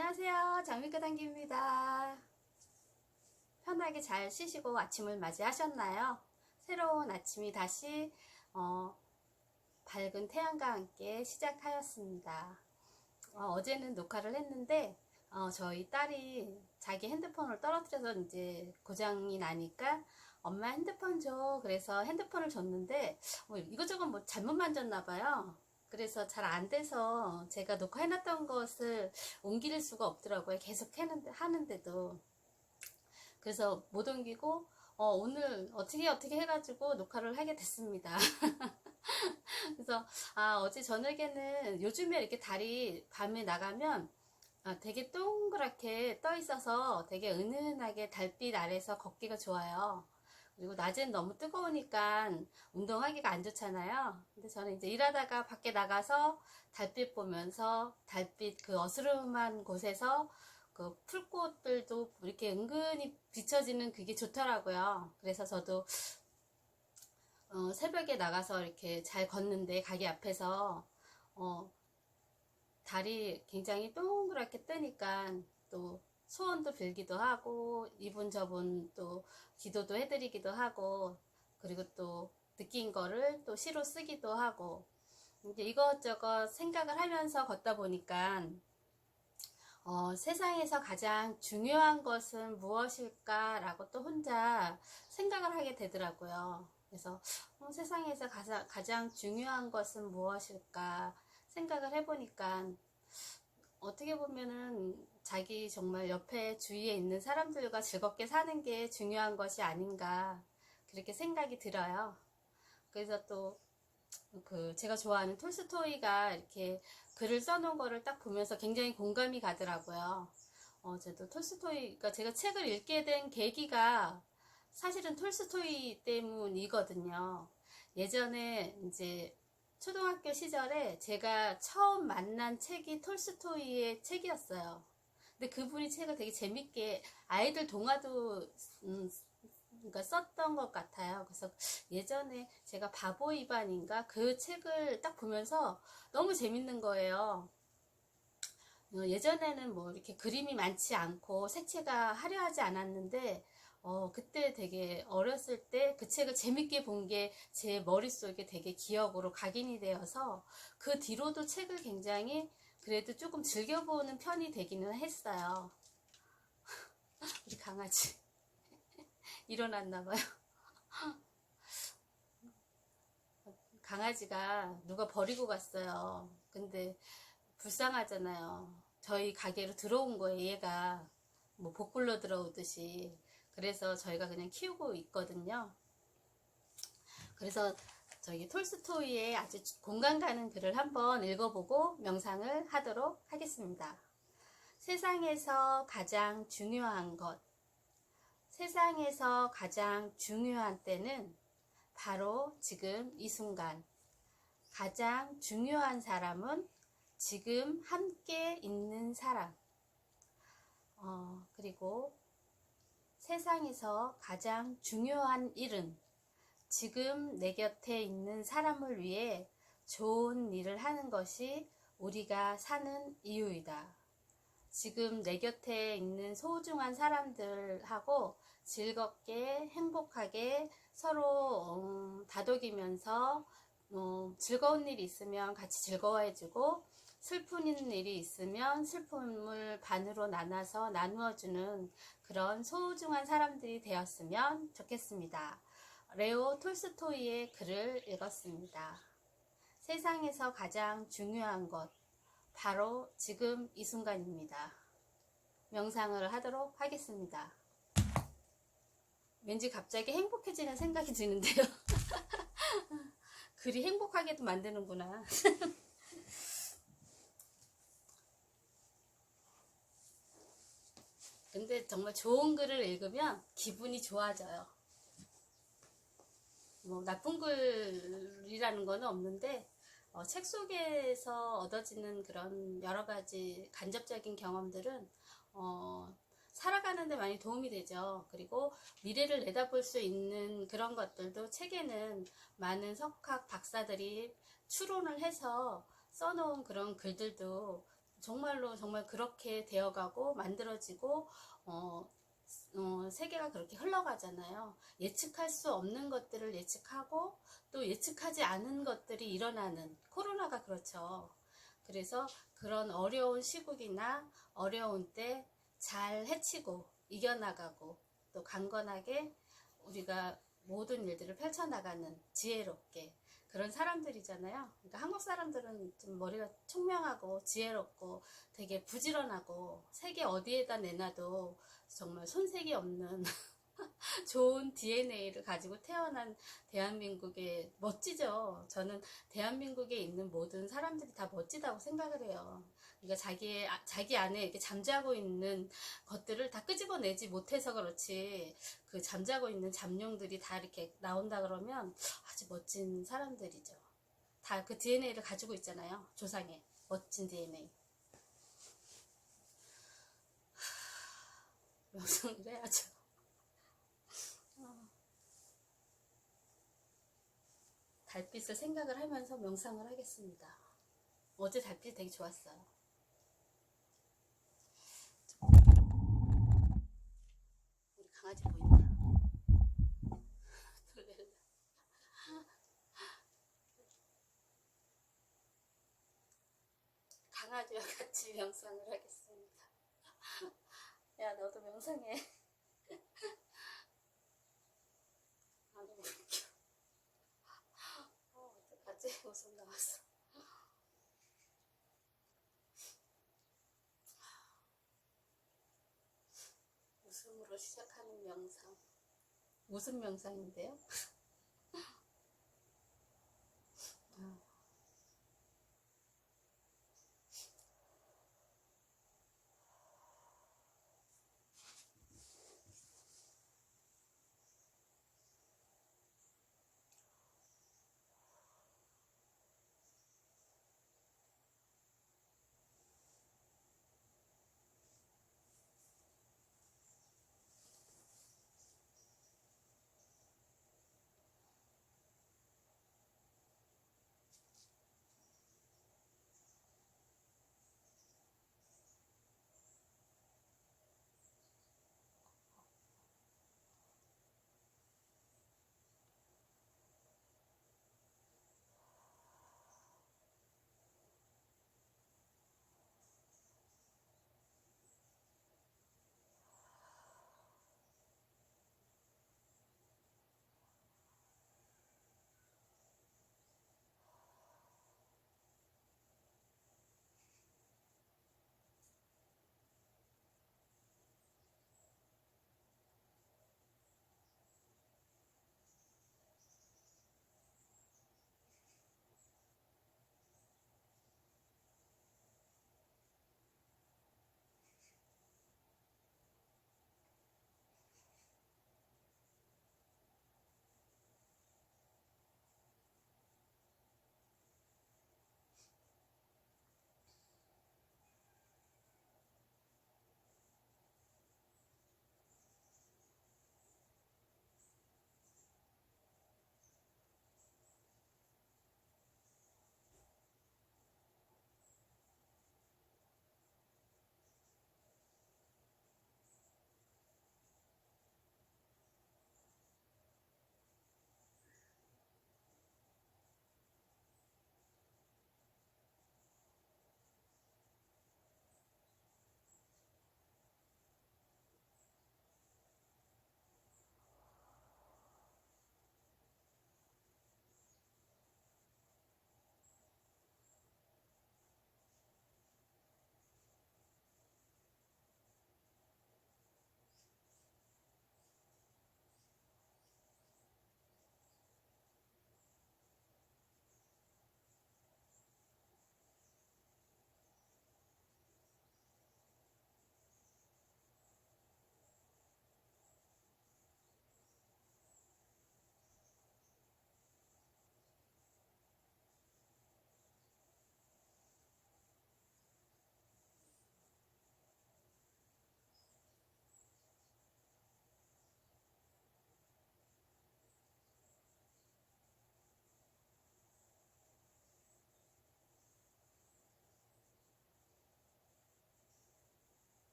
안녕하세요. 장미과 당기입니다. 편하게 잘 쉬시고 아침을 맞이하셨나요? 새로운 아침이 다시 어, 밝은 태양과 함께 시작하였습니다. 어, 제는 녹화를 했는데 어, 저희 딸이 자기 핸드폰을 떨어뜨려서 이제 고장이 나니까 엄마 핸드폰 줘. 그래서 핸드폰을 줬는데 어, 이것저것 뭐 잘못 만졌나 봐요. 그래서 잘 안 돼서 제가 녹화해놨던 것을 옮길 수가 없더라고요. 계속 했는데, 하는데도. 그래서 못 옮기고, 어, 오늘 어떻게 어떻게 해가지고 녹화를 하게 됐습니다. 그래서, 아, 어제 저녁에는 요즘에 이렇게 달이 밤에 나가면 아, 되게 동그랗게 떠 있어서 되게 은은하게 달빛 아래서 걷기가 좋아요. 그리고 낮엔 너무 뜨거우니까 운동하기가 안 좋잖아요. 근데 저는 이제 일하다가 밖에 나가서 달빛 보면서 달빛 그 어스름한 곳에서 그 풀꽃들도 이렇게 은근히 비춰지는 그게 좋더라고요. 그래서 저도 어, 새벽에 나가서 이렇게 잘 걷는데 가게 앞에서 어, 달이 굉장히 동그랗게 뜨니까 또 소원도 빌기도 하고 이분 저분 또 기도도 해드리기도 하고 그리고 또 느낀 거를 또 시로 쓰기도 하고 이제 이것저것 생각을 하면서 걷다 보니까 어, 세상에서 가장 중요한 것은 무엇일까라고 또 혼자 생각을 하게 되더라고요. 그래서 어, 세상에서 가장, 가장 중요한 것은 무엇일까 생각을 해보니까 어떻게 보면은 자기 정말 옆에 주위에 있는 사람들과 즐겁게 사는 게 중요한 것이 아닌가 그렇게 생각이 들어요. 그래서 또 그 제가 좋아하는 톨스토이가 이렇게 글을 써놓은 거를 딱 보면서 굉장히 공감이 가더라고요. 어, 저도 톨스토이가 제가 책을 읽게 된 계기가 사실은 톨스토이 때문이거든요. 예전에 이제 초등학교 시절에 제가 처음 만난 책이 톨스토이의 책이었어요. 근데 그분이 책을 되게 재밌게 아이들 동화도 음, 그러니까 썼던 것 같아요. 그래서 예전에 제가 바보 이반인가 그 책을 딱 보면서 너무 재밌는 거예요. 어, 예전에는 뭐 이렇게 그림이 많지 않고 색채가 화려하지 않았는데 어, 그때 되게 어렸을 때 그 책을 재밌게 본 게 제 머릿속에 되게 기억으로 각인이 되어서 그 뒤로도 책을 굉장히 그래도 조금 즐겨보는 편이 되기는 했어요. 우리 강아지. 일어났나봐요. 강아지가 누가 버리고 갔어요. 근데 불쌍하잖아요. 저희 가게로 들어온 거예요, 얘가. 뭐 복불러 들어오듯이. 그래서 저희가 그냥 키우고 있거든요. 그래서 저희 톨스토이의 아주 공감 가는 글을 한번 읽어보고 명상을 하도록 하겠습니다. 세상에서 가장 중요한 것. 세상에서 가장 중요한 때는 바로 지금 이 순간. 가장 중요한 사람은 지금 함께 있는 사람. 어, 그리고 세상에서 가장 중요한 일은 지금 내 곁에 있는 사람을 위해 좋은 일을 하는 것이 우리가 사는 이유이다. 지금 내 곁에 있는 소중한 사람들하고 즐겁게 행복하게 서로 음, 다독이면서 음, 즐거운 일이 있으면 같이 즐거워해주고 슬픈 일이 있으면 슬픔을 반으로 나눠서 나누어주는 그런 소중한 사람들이 되었으면 좋겠습니다. 레오 톨스토이의 글을 읽었습니다. 세상에서 가장 중요한 것, 바로 지금 이 순간입니다. 명상을 하도록 하겠습니다. 왠지 갑자기 행복해지는 생각이 드는데요. 글이 행복하게도 만드는구나. 근데 정말 좋은 글을 읽으면 기분이 좋아져요. 뭐 나쁜 글이라는 거는 없는데 어, 책 속에서 얻어지는 그런 여러 가지 간접적인 경험들은 어, 살아가는 데 많이 도움이 되죠. 그리고 미래를 내다볼 수 있는 그런 것들도 책에는 많은 석학 박사들이 추론을 해서 써놓은 그런 글들도 정말로 정말 그렇게 되어가고 만들어지고 어, 어, 세계가 그렇게 흘러가잖아요. 예측할 수 없는 것들을 예측하고 또 예측하지 않은 것들이 일어나는 코로나가 그렇죠. 그래서 그런 어려운 시국이나 어려운 때 잘 해치고 이겨나가고 또 강건하게 우리가 모든 일들을 펼쳐나가는 지혜롭게 그런 사람들이잖아요. 그러니까 한국 사람들은 좀 머리가 총명하고 지혜롭고 되게 부지런하고 세계 어디에다 내놔도 정말 손색이 없는 좋은 DNA를 가지고 태어난 대한민국의 멋지죠. 저는 대한민국에 있는 모든 사람들이 다 멋지다고 생각을 해요. 그러니까 자기의 아- 자기 안에 이렇게 잠자고 있는 것들을 다 끄집어내지 못해서 그렇지 그 잠자고 있는 잠룡들이 다 이렇게 나온다 그러면 아주 멋진 사람들이죠. 다 그 DNA를 가지고 있잖아요. 조상의 멋진 DNA. 명상을 해야죠. 달빛을 생각을 하면서 명상을 하겠습니다. 어제 달빛이 되게 좋았어요. 우리 강아지 보인다. 강아지와 같이 명상을 하겠습니다. 야, 너도 명상해. 아, 너무 웃겨. 어, 웃음 나왔어. 웃음으로 시작하는 명상. 웃음 명상인데요?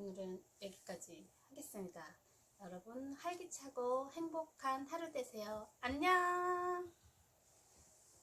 오늘은 여기까지 하겠습니다. 여러분 활기차고 행복한 하루 되세요. 안녕!